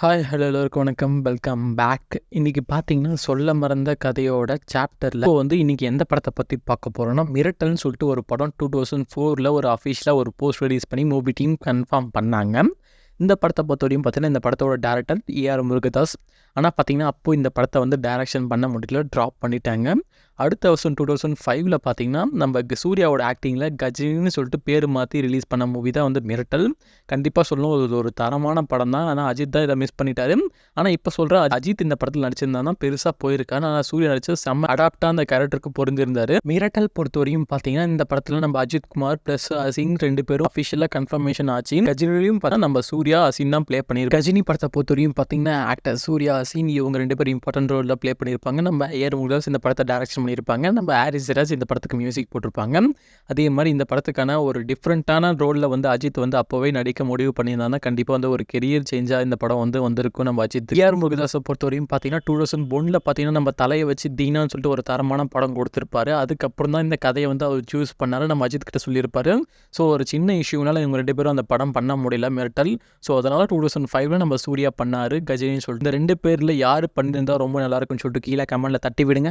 Hi hello எல்லோருக்கும் வணக்கம். Welcome back இன்றைக்கி பார்த்தீங்கன்னா சொல்ல மறந்த கதையோட சாப்டரில் இப்போ வந்து இன்றைக்கி எந்த படத்தை பற்றி பார்க்க போகிறோம்னா மிரட்டல்னு சொல்லிட்டு ஒரு படம் டூ தௌசண்ட் ஃபோரில் ஒரு அஃபீஷியலாக ஒரு போஸ்ட் ரிலீஸ் பண்ணி மூவி டீம் கன்ஃபார்ம் பண்ணாங்க. இந்த படத்தை பொறுத்தவரையும் பார்த்தீங்கன்னா இந்த படத்தோட டேரக்டர் ஏஆர் முருகதாஸ் ஆனால் பார்த்தீங்கன்னா அப்போது இந்த படத்தை வந்து டைரக்ஷன் பண்ண முடியல ட்ராப் பண்ணிட்டாங்க. அடுத்த வருஷம் டூ தௌசண்ட் ஃபைவ்ல பார்த்தீங்கன்னா நம்ம சூர்யாவோட ஆக்டிங்கில் கஜினின்னு சொல்லிட்டு பேர் மாற்றி ரிலீஸ் பண்ண மூவி தான் வந்து மிரட்டல். கண்டிப்பாக சொல்லணும் இது ஒரு தரமான படம் தான். ஆனால் அஜித் தான் இதை மிஸ் பண்ணிட்டாரு. ஆனால் இப்போ சொல்கிற அஜித் இந்த படத்தில் நடிச்சிருந்தா பெருசாக போயிருக்காரு. ஆனால் சூர்யா நடிச்சது செம்ம அடாப்டாக அந்த கேரக்டருக்கு பொருந்திருந்தார். மிரட்டல் பொறுத்தவரையும் பார்த்தீங்கன்னா இந்த படத்தில் நம்ம அஜித் குமார் ப்ளஸ் அசிங் ரெண்டு பேரும் அஃபிஷியலாக கன்ஃபர்மேஷன் ஆச்சு. கஜினிலையும் பார்த்தா நம்ம சூர்யா அசின் தான் ப்ளே பண்ணியிருக்கோம் கஜினி படத்தை பொறுத்தவரையும் பார்த்தீங்கன்னா ஆக்டர் சூர்யா அசின் இவங்க ரெண்டு பேரும் இம்பார்ட்டன்ட் ரோலில் ப்ளே பண்ணியிருப்பாங்க. நம்ம ஏர் முகதாஸ் இந்த படத்தை டேரக்ஷன் பண்ணியிருப்பாங்க. நம்ம ஹாரிஸ் சிராஜ் இந்த படத்துக்கு மியூசிக் போட்டிருப்பாங்க. அதே மாதிரி இந்த படத்துக்கான ஒரு டிஃப்ரெண்ட்டான ரோலில் வந்து அஜித் வந்து அப்போவே நடிக்க முடிவு பண்ணியிருந்தாங்கன்னா கண்டிப்பாக வந்து ஒரு கெரியர் சேஞ்சாக இந்த படம் வந்து வந்திருக்கும். நம்ம அஜித் ஏஆர் முருகதாஸை பொறுத்தவரையும் பார்த்தீங்கன்னா டூ தௌசண்ட் ஒனில் பார்த்தீங்கன்னா நம்ம தலையை வச்சு தீனான்னு சொல்லிட்டு ஒரு தரமான படம் கொடுத்துருப்பாரு. அதுக்கப்புறம் தான் இந்த கதையை வந்து அவர் சூஸ் பண்ணாரு. நம்ம அஜித் கிட்ட சொல்லியிருப்பாரு. ஸோ ஒரு சின்ன இஷ்யூனால இவங்க ரெண்டு பேரும் அந்த படம் பண்ண முடியல மிரட்டல். ஸோ அதனால் டூ தௌசண்ட் ஃபைவ்ல நம்ம சூர்யா பண்ணாரு கஜினின்னு சொல்லிட்டு. இந்த ரெண்டு பேரில் யார் பண்ணியிருந்தா ரொம்ப நல்லாயிருக்குன்னு சொல்லிட்டு கீழே கமெண்ட்டில் தட்டி விடுங்க.